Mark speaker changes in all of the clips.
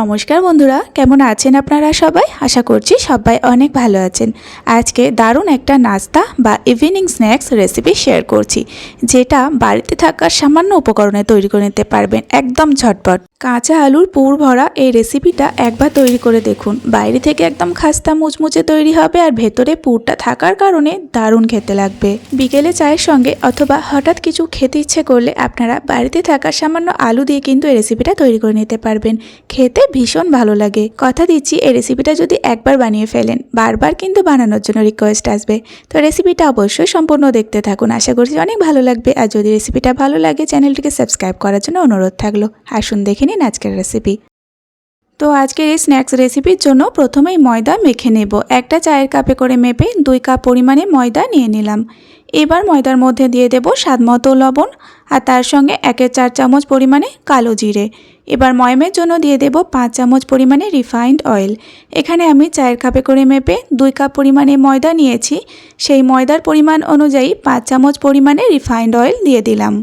Speaker 1: নমস্কার বন্ধুরা, কেমন আছেন আপনারা সবাই? আশা করছি সবাই অনেক ভালো আছেন। আজকে দারুণ একটা নাস্তা বা ইভিনিং স্ন্যাক্স রেসিপি শেয়ার করছি, যেটা বাড়িতে থাকার সামান্য উপকরণে তৈরি করে নিতে পারবেন একদম ঝটপট। কাঁচা আলুর পুর ভরা এই রেসিপিটা একবার তৈরি করে দেখুন। বাইরে থেকে একদম খাস্তা মুচমুচে তৈরি হবে আর ভেতরে পুরটা থাকার কারণে দারুণ খেতে লাগবে। বিকেলে চায়ের সঙ্গে অথবা হঠাৎ কিছু খেতে ইচ্ছে করলে আপনারা বাড়িতে থাকা সামান্য আলু দিয়ে কিন্তু এই রেসিপিটা তৈরি করে নিতে পারবেন। খেতে ভীষণ ভালো লাগে। কথা দিচ্ছি, এই রেসিপিটা যদি একবার বানিয়ে ফেলেন, বারবার কিন্তু বানানোর জন্য রিকোয়েস্ট আসবে। তো রেসিপিটা অবশ্যই সম্পূর্ণ দেখতে থাকুন। আশা করছি অনেক ভালো লাগবে। আর যদি রেসিপিটা ভালো লাগে চ্যানেলটিকে সাবস্ক্রাইব করার জন্য অনুরোধ থাকল। আসুন দেখে নিন আজকের রেসিপি তো আজকের এই স্ন্যাক্স রেসিপির জন্য প্রথমেই ময়দা মেখে নেব। একটা চায়ের কাপে করে মেপে দুই কাপ পরিমাণে ময়দা নিয়ে নিলাম। এবার ময়দার মধ্যে দিয়ে দেব স্বাদ মতো লবণ আর তার সঙ্গে একের চার চামচ পরিমাণে কালো জিরে। এবার ময়মের জন্য দিয়ে দেব পাঁচ চামচ পরিমাণে রিফাইন্ড অয়েল এখানে আমি চায়ের কাপে করে মেপে দুই কাপ পরিমাণে ময়দা নিয়েছি। সেই ময়দার পরিমাণ অনুযায়ী পাঁচ চামচ পরিমাণে রিফাইন্ড অয়েল দিয়ে দিলাম।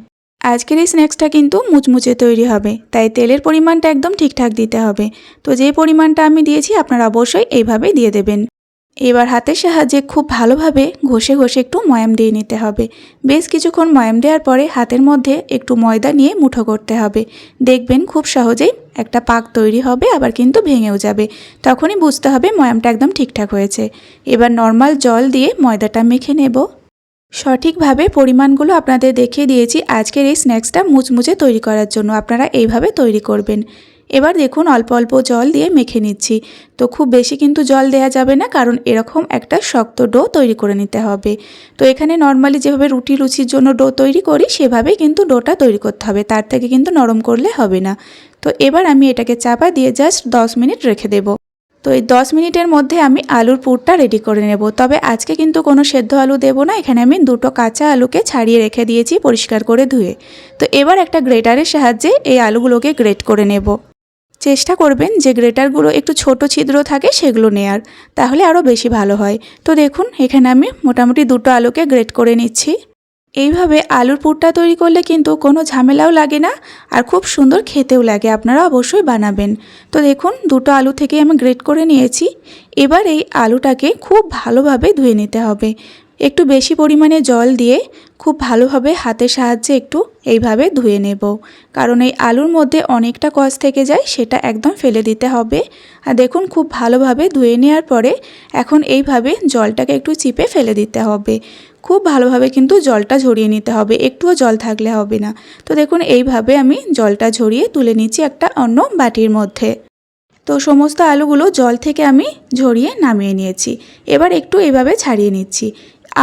Speaker 1: আজকের এই স্ন্যাক্সটা কিন্তু মুচমুচে তৈরি হবে, তাই তেলের পরিমাণটা একদম ঠিকঠাক দিতে হবে। তো যে পরিমাণটা আমি দিয়েছি আপনারা অবশ্যই এইভাবেই দিয়ে দেবেন। এবার হাতের সাহায্যে খুব ভালোভাবে ঘষে ঘষে একটু ময়াম দিয়ে নিতে হবে। বেশ কিছুক্ষণ ময়াম দেওয়ার পরে হাতের মধ্যে একটু ময়দা নিয়ে মুঠো করতে হবে। দেখবেন খুব সহজেই একটা পাক তৈরি হবে, আবার কিন্তু ভেঙেও যাবে। তখনই বুঝতে হবে ময়ামটা একদম ঠিকঠাক হয়েছে। এবার নর্মাল জল দিয়ে ময়দাটা মেখে নেব। সঠিকভাবে পরিমাণগুলো আপনাদের দেখিয়ে দিয়েছি আজকের এই স্ন্যাক্সটা মুচমুচে তৈরি করার জন্য আপনারা এইভাবে তৈরি করবেন। এবার দেখুন অল্প অল্প জল দিয়ে মেখে নিচ্ছি। তো খুব বেশি কিন্তু জল দেওয়া যাবে না, কারণ এরকম একটা শক্ত ডো তৈরি করে নিতে হবে। তো এখানে নর্মালি যেভাবে রুটি লুচির জন্য ডো তৈরি করি, সেভাবেই কিন্তু ডোটা তৈরি করতে হবে। তার থেকে কিন্তু নরম করলে হবে না। তো এবার আমি এটাকে চাপা দিয়ে জাস্ট দশ মিনিট রেখে দেবো। তো এই দশ মিনিটের মধ্যে আমি আলুর পুরটা রেডি করে নেব। তবে আজকে কিন্তু কোনো সেদ্ধ আলু দেবো না, এখানে আমি দুটো কাঁচা আলুকে ছাড়িয়ে রেখে দিয়েছি পরিষ্কার করে ধুয়ে। তো এবার একটা গ্রেটারের সাহায্যে এই আলুগুলোকে গ্রেট করে নেব। চেষ্টা করবেন যে গ্রেটারগুলো একটু ছোট ছিদ্র থাকে সেগুলো নেয়ার, তাহলে আরও বেশি ভালো হয়। তো দেখুন, এখানে আমি মোটামুটি দুটো আলুকে গ্রেট করে নিচ্ছি। এইভাবে আলুর পুরটা তৈরি করলে কিন্তু কোনো ঝামেলাও লাগে না আর খুব সুন্দর খেতেও লাগে। আপনারা অবশ্যই বানাবেন। তো দেখুন, দুটো আলু থেকে আমি গ্রেট করে নিয়েছি। এবার এই আলুটাকে খুব ভালোভাবে ধুয়ে নিতে হবে। একটু বেশি পরিমাণে জল দিয়ে খুব ভালোভাবে হাতের সাহায্যে একটু এইভাবে ধুয়ে নেব। কারণ এই আলুর মধ্যে অনেকটা কষ থেকে যায়, সেটা একদম ফেলে দিতে হবে। আর দেখুন, খুব ভালোভাবে ধুয়ে নেওয়ার পরে এখন এইভাবে জলটাকে একটু চিপে ফেলে দিতে হবে। খুব ভালোভাবে কিন্তু জলটা ঝরিয়ে নিতে হবে। একটুও জল থাকলে হবে না। তো দেখুন, এইভাবে আমি জলটা ঝরিয়ে তুলে নিচ্ছি একটা অন্য বাটির মধ্যে। তো সমস্ত আলুগুলো জল থেকে আমি ঝরিয়ে নামিয়ে নিয়েছি। এবার একটু এভাবে ছাড়িয়ে নিচ্ছি।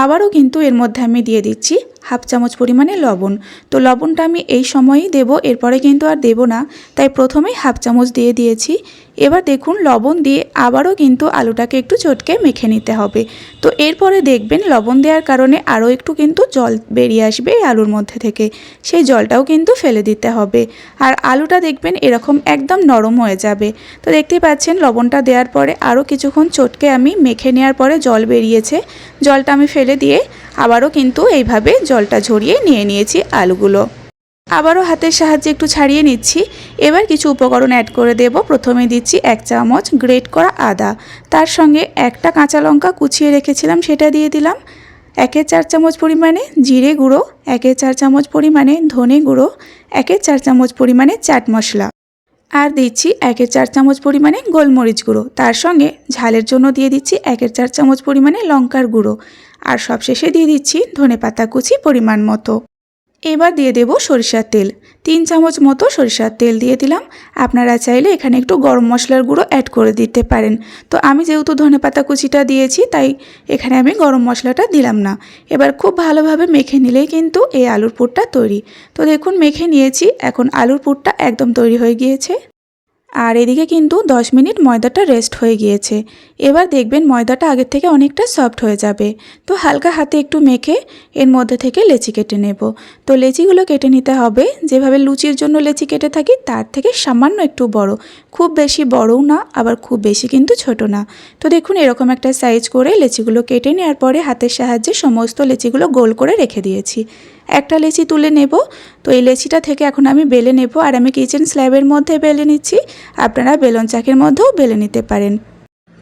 Speaker 1: আবারও কিন্তু এর মধ্যে আমি দিয়ে দিচ্ছি হাফ চামচ পরিমাণে লবণ। তো লবণটা আমি এই সময়ই দেব, এরপরে কিন্তু আর দেব না। তাই প্রথমেই হাফ চামচ দিয়ে দিয়েছি। এবার দেখুন, লবণ দিয়ে আবারও কিন্তু আলুটাকে একটু চটকে মেখে নিতে হবে। তো এরপরে দেখবেন, লবণ দেওয়ার কারণে আরও একটু কিন্তু জল বেরিয়ে আসবে এই আলুর মধ্যে থেকে। সেই জলটাও কিন্তু ফেলে দিতে হবে। আর আলুটা দেখবেন, এরকম একদম নরম হয়ে যাবে। তো দেখতেই পাচ্ছেন, লবণটা দেওয়ার পরে আরও কিছুক্ষণ চটকে আমি মেখে নেওয়ার পরে জল বেরিয়েছে। জলটা আমি ফেলে দিয়ে আবারও কিন্তু এইভাবে জলটা ঝরিয়ে নিয়ে নিয়েছি আলুগুলো। আবারও হাতের সাহায্যে একটু ছাড়িয়ে নিচ্ছি। এবার কিছু উপকরণ অ্যাড করে দেব। প্রথমে দিচ্ছি এক চামচ গ্রেট করা আদা। তার সঙ্গে একটা কাঁচা লঙ্কা কুচিয়ে রেখেছিলাম, সেটা দিয়ে দিলাম। একের চার চামচ পরিমাণে জিরে গুঁড়ো, একের চার চামচ পরিমাণে ধনে গুঁড়ো, একের চার চামচ পরিমাণে চাট মশলা। আর দিচ্ছি একের চার চামচ পরিমাণে গোলমরিচ গুঁড়ো। তার সঙ্গে ঝালের জন্য দিয়ে দিচ্ছি একের চার চামচ পরিমাণে লঙ্কার গুঁড়ো। আর সবশেষে দিয়ে দিচ্ছি ধনে পাতা কুচি পরিমাণ মতো। এবার দিয়ে দেব সরিষার তেল। তিন চামচ মতো সরিষার তেল দিয়ে দিলাম। আপনারা চাইলে এখানে একটু গরম মশলার গুঁড়ো অ্যাড করে দিতে পারেন। তো আমি যেহেতু ধনেপাতা কুচিটা দিয়েছি, তাই এখানে আমি গরম মশলাটা দিলাম না। এবার খুব ভালোভাবে মেখে নিলেই কিন্তু এই আলুর পুরটা তৈরি। তো দেখুন, মেখে নিয়েছি। এখন আলুর পুরটা একদম তৈরি হয়ে গিয়েছে। আর এদিকে কিন্তু 10 মিনিট ময়দাটা রেস্ট হয়ে গিয়েছে। এবার দেখবেন ময়দাটা আগের থেকে অনেকটা সফট হয়ে যাবে। তো হালকা হাতে একটু মেখে এর মধ্যে থেকে লেচি কেটে নেব। তো লেচিগুলো কেটে নিতে হবে। যেভাবে লুচির জন্য লেচি কেটে থাকি, তার থেকে সামান্য একটু বড়। খুব বেশি বড়ও না, আবার খুব বেশি কিন্তু ছোট না। তো দেখুন এরকম একটা সাইজ করে লেচিগুলো কেটে নেওয়ার পরে হাতের সাহায্যে সমস্ত লেচিগুলো গোল করে রেখে দিয়েছি। একটা লেচি তুলে নেব। তো এই লেচিটা থেকে এখন আমি বেলে নেব। আর আমি কিচেন স্ল্যাবের মধ্যে বেলে নিচ্ছি। আপনারা বেলন চাকের মধ্যেও বেলে নিতে পারেন।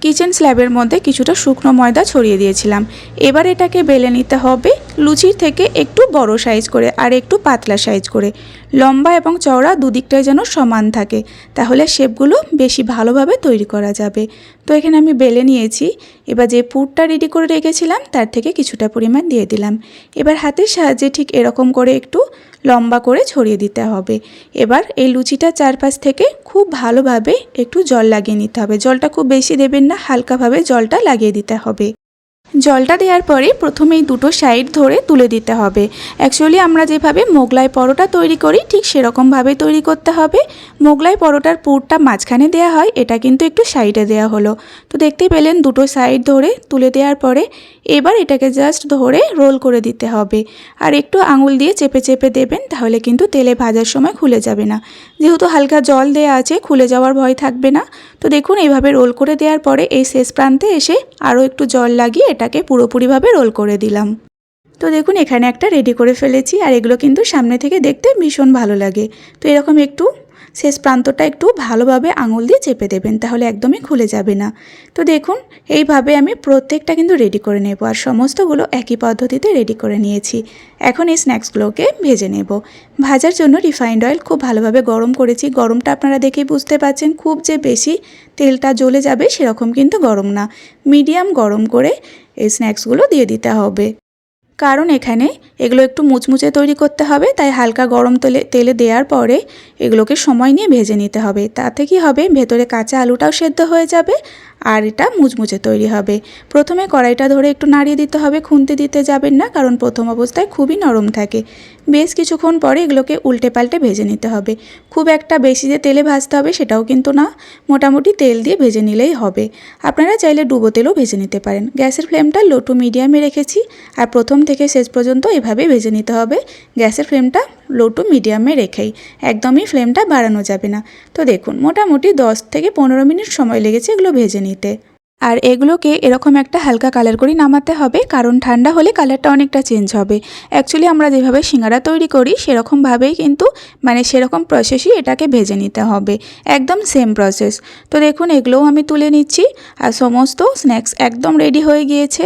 Speaker 1: কিচেন স্ল্যাবের মধ্যে কিছুটা শুকনো ময়দা ছড়িয়ে দিয়েছিলাম। এবার এটাকে বেলে নিতে হবে লুচির থেকে একটু বড় সাইজ করে আর একটু পাতলা সাইজ করে। লম্বা এবং চওড়া দুদিকটাই যেন সমান থাকে, তাহলে শেপগুলো বেশি ভালোভাবে তৈরি করা যাবে। তো এখানে আমি বেলে নিয়েছি। এবার যে পুরটা রেডি করে রেখেছিলাম, তার থেকে কিছুটা পরিমাণ দিয়ে দিলাম। এবার হাতের সাহায্যে ঠিক এরকম করে একটু লম্বা করে ছড়িয়ে দিতে হবে। এবার এই লুচিটা চারপাশ থেকে খুব ভালোভাবে একটু জল লাগিয়ে নিতে হবে। জলটা খুব বেশি দেবেন না, হালকাভাবে জলটা লাগিয়ে দিতে হবে। জলটা দেওয়ার পরে প্রথমে এই দুটো সাইড ধরে তুলে দিতে হবে। অ্যাকচুয়ালি আমরা যেভাবে মোগলাই পরোটা তৈরি করি, ঠিক সেরকমভাবে তৈরি করতে হবে। মোগলাই পরোটার পুরটা মাঝখানে দেওয়া হয়, এটা কিন্তু একটু সাইডে দেওয়া হলো। তো দেখতেই পেলেন দুটো সাইড ধরে তুলে দেওয়ার পরে এবার এটাকে জাস্ট ধরে রোল করে দিতে হবে। আর একটু আঙুল দিয়ে চেপে চেপে দেবেন, তাহলে কিন্তু তেলে ভাজার সময় খুলে যাবে না। যেহেতু হালকা জল দেওয়া আছে, খুলে যাওয়ার ভয় থাকবে না। তো দেখুন এইভাবে রোল করে দেওয়ার পরে এই শেষ প্রান্তে এসে আরও একটু জল লাগিয়ে এটাকে পুরোপুরিভাবে রোল করে দিলাম। তো দেখুন, এখানে একটা রেডি করে ফেলেছি আর এগুলো কিন্তু সামনে থেকে দেখতে ভীষণ ভালো লাগে। তো এরকম একটু শেষ প্রান্তটা একটু ভালোভাবে আঙুল দিয়ে চেপে দেবেন, তাহলে একদমই খুলে যাবে না। তো দেখুন, এইভাবে আমি প্রত্যেকটা কিন্তু রেডি করে নেব আর সমস্তগুলো একই পদ্ধতিতে রেডি করে নিয়েছি। এখন এই স্ন্যাক্সগুলোকে ভেজে নেব। ভাজার জন্য রিফাইন্ড অয়েল খুব ভালোভাবে গরম করেছি। গরমটা আপনারা দেখেই বুঝতে পারছেন খুব যে বেশি তেলটা জ্বলে যাবে সেরকম কিন্তু গরম না। মিডিয়াম গরম করে এই স্ন্যাক্সগুলো দিয়ে দিতে হবে। কারণ এখানে এগুলো একটু মুচমুচে তৈরি করতে হবে, তাই হালকা গরম তেলে তেলে দেওয়ার পরে এগুলোকে সময় নিয়ে ভেজে নিতে হবে। তাতে কি হবে? ভেতরে কাঁচা আলুটাও সেদ্ধ হয়ে যাবে আর এটা মুচমুচে তৈরি হবে। প্রথমে কড়াইটা ধরে একটু নাড়িয়ে দিতে হবে, খুন্তি দিতে যাবেন না, কারণ প্রথম অবস্থায় খুবই নরম থাকে। বেশ কিছুক্ষণ পরে এগুলোকে উল্টে পাল্টে ভেজে নিতে হবে। খুব একটা বেশি যে তেলে ভাজতে হবে সেটাও কিন্তু না, মোটামুটি তেল দিয়ে ভেজে নিলেই হবে। আপনারা চাইলে ডুবো তেলও ভেজে নিতে পারেন। গ্যাসের ফ্লেমটা লো টু মিডিয়ামে রেখেছি, আর প্রথম থেকে শেষ পর্যন্ত এভাবে ভেজে নিতে হবে। গ্যাসের ফ্লেমটা লো টু মিডিয়ামে রেখেই একদমই ফ্লেমটা বাড়ানো যাবে না। তো দেখুন, মোটামুটি দশ থেকে পনেরো মিনিট সময় লেগেছে এগুলো ভেজে নিতে। আর এগুলোকে এরকম একটা হালকা কালার করে নামাতে হবে, কারণ ঠান্ডা হলে কালারটা অনেকটা চেঞ্জ হবে। অ্যাকচুয়ালি আমরা যেভাবে সিঙ্গারা তৈরি করি, সেরকমভাবেই কিন্তু মানে সেরকম প্রসেসই এটাকে ভেজে নিতে হবে। একদম সেম প্রসেস তো দেখুন, এগুলোও আমি তুলে নিচ্ছি, আর সমস্ত স্ন্যাক্স একদম রেডি হয়ে গিয়েছে।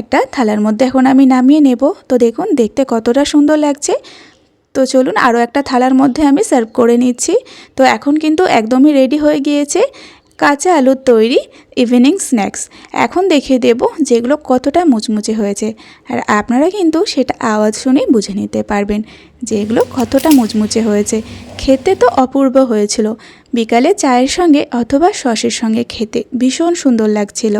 Speaker 1: একটা থালার মধ্যে এখন আমি নামিয়ে নেব। তো দেখুন, দেখতে কতটা সুন্দর লাগছে। তো চলুন আরও একটা থালার মধ্যে আমি সার্ভ করে নিচ্ছি। তো এখন কিন্তু একদমই রেডি হয়ে গিয়েছে কাঁচা আলুর তৈরি ইভিনিং স্ন্যাক্স। এখন দেখিয়ে দেব যেগুলো কতটা মুচমুচে হয়েছে। আর আপনারা কিন্তু সেটা আওয়াজ শুনেই বুঝে নিতে পারবেন যে এগুলো কতটা মুচমুচে হয়েছে। খেতে তো অপূর্ব হয়েছিল। বিকালে চায়ের সঙ্গে অথবা সসের সঙ্গে খেতে ভীষণ সুন্দর লাগছিল।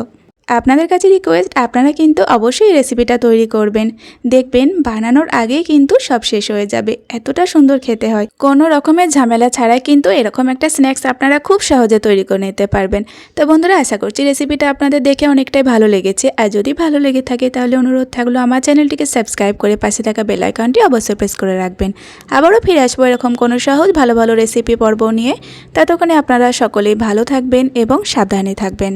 Speaker 1: আপনাদের কাছে রিকোয়েস্ট আপনারা কিন্তু অবশ্যই রেসিপিটা তৈরি করবেন। দেখবেন, বানানোর আগেই কিন্তু সব শেষ হয়ে যাবে। এতটা সুন্দর খেতে হয়। কোনো রকমের ঝামেলা ছাড়াই কিন্তু এরকম একটা স্ন্যাক্স আপনারা খুব সহজে তৈরি করে নিতে পারবেন। তো বন্ধুরা, আশা করছি রেসিপিটা আপনাদের দেখে অনেকটাই ভালো লেগেছে। আর যদি ভালো লেগে থাকে, তাহলে অনুরোধ থাকল আমার চ্যানেলটিকে সাবস্ক্রাইব করে পাশে থাকা বেল আইকনটি অবশ্যই প্রেস করে রাখবেন। আবারও ফিরে আসব এরকম কোনো সহজ, ভালো ভালো রেসিপি পর্ব নিয়ে। ততক্ষণে আপনারা সকলেই ভালো থাকবেন এবং সাবধানে থাকবেন।